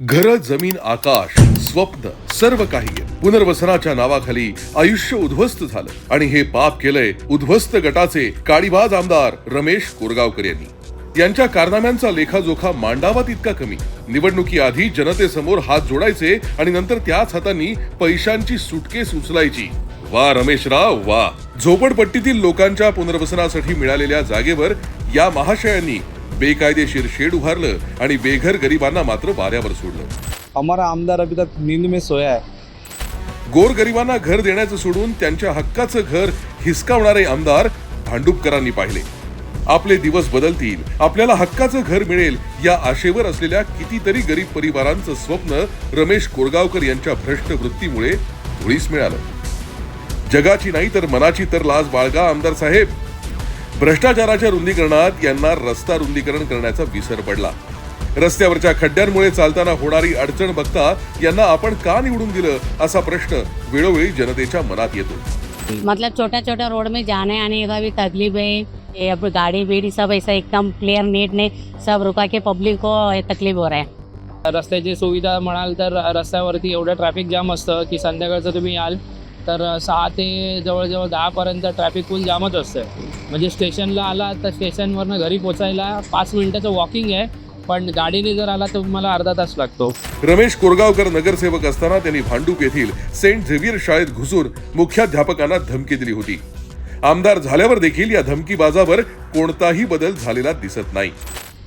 घर जमीन आकाश स्वप्न सर्व काही. पुनर्वसनाच्या नावाखाली आयुष्य उद्ध्वस्त झालं. आणि हे पाप केलंय उद्ध्वस्त गटाचे काळीबाज आमदार रमेश कोरगावकर यांनी. यांच्या कारनाम्यांचा लेखाजोखा मांडावा तितका कमी. निवडणुकीआधी जनतेसमोर हात जोडायचे आणि नंतर त्याच हातांनी पैशांची सुटकेस उचलायची. वा रमेशराव वा. झोपडपट्टीतील लोकांच्या पुनर्वसनासाठी मिळालेल्या जागेवर या महाशयांनी बेकायदेशीर शेड उभारलं आणि बेघर गरिबांना मात्र वाऱ्यावर सोडलं. हमारा आमदार अभी तक नींद में सोया है. गोरगरिबांना घर देण्याचं सोडून त्यांच्या हक्काचं घर हिसकावणारे आमदार भांडुपकरांनी पाहिले. आपले दिवस बदलतील आपल्याला हक्काचं घर मिळेल या आशेवर असलेल्या कितीतरी गरीब परिवारांचं स्वप्न रमेश कोरगावकर यांच्या भ्रष्ट वृत्तीमुळे धुळीस मिळालं. जगाची नाही तर मनाची तर लाज बाळगा आमदार साहेब. भ्रष्टाचाराच्या रुंदीकरणात यांना रस्ता रुंदीकरण करण्याचा विसर पडला. रस्त्यावरच्या खड्ड्यांमुळे चालताना होणारी अडचण बघता यांना आपण का निवडून दिलं असा प्रश्न वेळोवेळी जनतेच्या मनात येतो. मतलब छोटा छोटा रोड में जाने आने का भी तकलीफ है ये अब गाड़ी बीड़ी सब ऐसा एकदम क्लियर नीट ने सब रुका के पब्लिक को तकलीफ हो रहा है। रस्त्याची सुविधा म्हणाल तर रस्त्यावरती एवढं ट्रॅफिक जाम असतं की संध्याकाळचं तुम्ही याल तर सहा ते जवळजवळ दहापर्यंत ट्रॅफिक फुल जामच असतं म्हणजे स्टेशनला आला तर स्टेशनवरनं घरी पोचायला पाच मिनिटाचं वॉकिंग आहे. पण गाडीने जर आला तर तुम्हाला अर्धा तास लागतो. रमेश कोरगावकर नगरसेवक असताना त्यांनी भांडूप येथील सेंट झेवियर शाळेत घुसून मुख्याध्यापकांना धमकी दिली होती. आमदार झाल्यावर देखील या धमकीबाजावर कोणताही बदल झालेला दिसत नाही.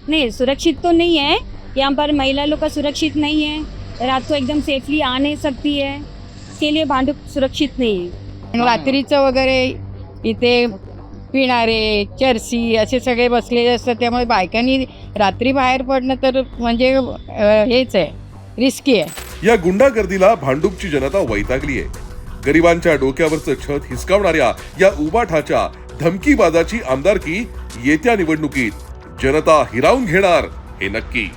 नहीं सुरक्षित तो नहीं है यहाँ पर महिला लोग का सुरक्षित नहीं है रात को एकदम सेफली आ नहीं सकती है इसके लिए भांडुप सुरक्षित नहीं. है रात्रीचं वगैरे इथे पिणारे चर्सी असे सगळे बसलेले असतात त्यामुळे बायकांनी रात्री बाहेर पडणं तर म्हणजे हेच आहे रिस्की आहे. या गुंडागर्दीला भांडूपची जनता वैतागली आहे. गरिबांच्या डोक्यावरचं छत हिसकावणाऱ्या या उबाठाच्या धमकीबाजाची आमदारकी येत्या निवडणुकीत जनता हिरावून घेणार हे नक्की.